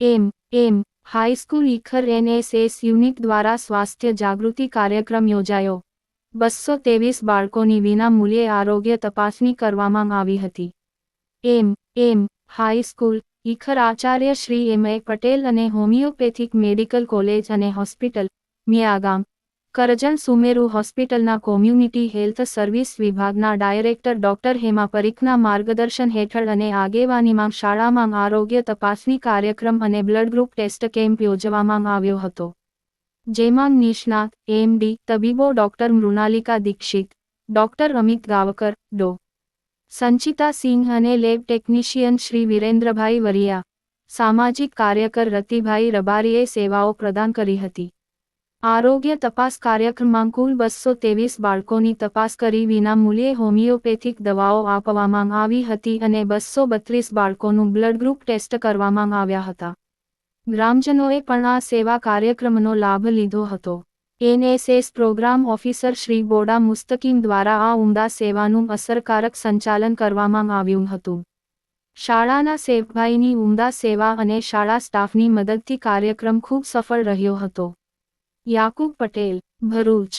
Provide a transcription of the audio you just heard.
M M high school Ikhar NSS unit દ્વારા સ્વાસ્થ્ય જાગૃતિ કાર્યક્રમ યોજાયો. બસો ત્રેવીસ બાળકોની વિના મૂલ્યે આરોગ્ય તપાસણી કરવામાં આવી હતી. એમ M high school ઈખર Acharya Shri M A Patel અને હોમિયોપેથિક મેડિકલ કોલેજ અને હોસ્પિટલ મિયાગામ કરજણ સુમેરુ હોસ્પિટલના કોમ્યુનિટી હેલ્થ સર્વિસ વિભાગના ડાયરેક્ટર ડોક્ટર હેમા પરીખના માર્ગદર્શન હેઠળ અને આગેવાનીમાં શાળામાં આરોગ્ય તપાસણી કાર્યક્રમ અને બ્લડ ગ્રુપ ટેસ્ટ કેમ્પ યોજવામાં આવ્યો હતો. જેમાં નિષ્ણાત એમડી તબીબો ડોક્ટર મૃણાલિકા દીક્ષિત, ડોક્ટર અમિત ગાવકર, ડો. સંચિતા સિંહ અને લેબ ટેકનિશિયન શ્રી વિરેન્દ્રભાઈ વરિયા. સામાજિક કાર્યકર રતિભાઈ રબારીએ સેવાઓ પ્રદાન કરી હતી. આરોગ્ય તપાસ કાર્યક્રમમાં કુલ બસો ત્રેવીસ બાળકોની તપાસ કરી વિના મૂલ્યે હોમિયોપેથિક દવાઓ આપવામાં આવી હતી અને બસો બત્રીસ બાળકોનું બ્લડ ગ્રુપ ટેસ્ટ કરવામાં આવ્યા હતા. ગ્રામજનોએ પણ આ સેવા કાર્યક્રમનો લાભ લીધો હતો. NSS program officer Shri Boda Mustakim દ્વારા આ ઉમદા સેવાનું અસરકારક સંચાલન કરવામાં આવ્યું હતું. શાળાના સેવભાઈની ઉમદા સેવા અને શાળા સ્ટાફની મદદથી કાર્યક્રમ ખૂબ સફળ રહ્યો હતો. યાકુબ પટેલ ભરૂચ.